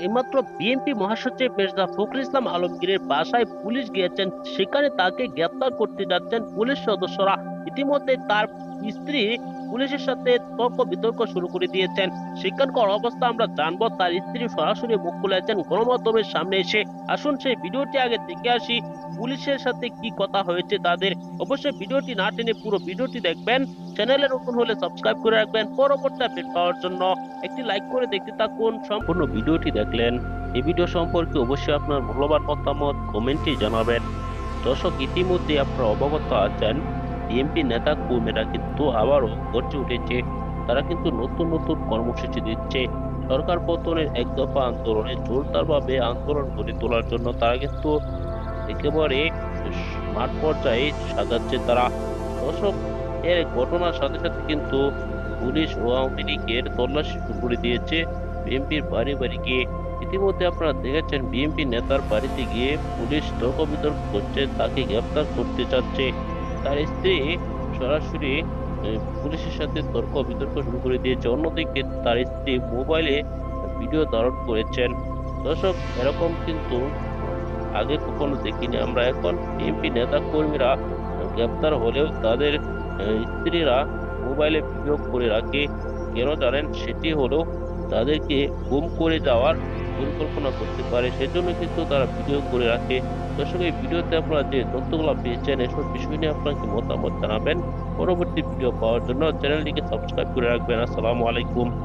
এইমাত্র বিএনপি মহাসচিব মির্জা ফখরুল ইসলাম আলমগীরের বাসায় পুলিশ গিয়েছেন। সেখানে তাকে গ্রেপ্তার করতে যাচ্ছেন পুলিশ সদস্যরা। ইতিমধ্যে তার স্ত্রী পুলিশের সাথে তর্ক বিতর্ক শুরু করে দিয়েছেন। সেখানকার অবস্থা আমরা জানব, তার স্ত্রী সরাসরি মুখ খুলেছেন, গণমাধ্যমের সামনে এসে। আসুন সেই ভিডিওটি আগে দেখে আসি, পুলিশের সাথে কি কথা হয়েছে তাদের। অবশ্যই ভিডিওটি না টেনে পুরো ভিডিওটি দেখবেন। চ্যানেলে নতুন হলে সাবস্ক্রাইব করে রাখবেন পরবর্তী আপডেট পাওয়ার জন্য। একটি লাইক করে দেখতে থাকুন। সম্পূর্ণ ভিডিওটি দেখলেন। এই ভিডিও সম্পর্কে অবশ্যই আপনার মূল্যবান মতামত কমেন্টে জানাবেন। দর্শক ইতিমধ্যে আপনারা অবগত আছেন বিএনপি নেতা কর্মীরা কিন্তু আবারও গর্জে উঠেছে। তারা কিন্তু নতুন নতুন কর্মসূচি দিচ্ছে। সরকার পতনের এক দফা আন্দোলনে জোরদারভাবে আন্দোলন গড়ে তোলার জন্য তারা কিন্তু একেবারে মাঠ পর্যায়ে সাজাচ্ছে তারা। দর্শক, এর ঘটনার সাথে সাথে কিন্তু পুলিশ ও আওয়ামী লীগের তল্লাশি শুরু করে দিয়েছে বিএনপির বাড়ি বাড়ি গিয়ে। ইতিমধ্যে আপনারা দেখেছেন বিএনপি নেতার বাড়িতে গিয়ে পুলিশ তর্ক বিতর্ক করছে, তাকে গ্রেপ্তার করতে চাচ্ছে। তার স্ত্রী সরাসরি পুলিশের সাথে তর্ক বিতর্ক শুরু করে দিয়েছে অন্যদিকে তার স্ত্রী মোবাইলে ভিডিও ধারণ করেছেন। দর্শক, এরকম কিন্তু আগে কখনো দেখিনি। আমরা এখন এমপি নেতা কর্মীরা গ্রেপ্তার হলেও তাদের স্ত্রীরা মোবাইলে ভিডিও করে রাখে। কেন জানেন? সেটি হলো তাদেরকে গুম করে যাওয়ার পরিকল্পনা করতে পারে, সেজন্য কিন্তু তারা ভিডিও করে রাখে। দর্শক, এই ভিডিওতে আপনারা যে তথ্যগুলো পেয়েছেন, এসব বিষয় নিয়ে আপনাকে মতামত জানাবেন। পরবর্তী ভিডিও পাওয়ার জন্য চ্যানেলটিকে সাবস্ক্রাইব করে রাখবেন। আসসালামু আলাইকুম।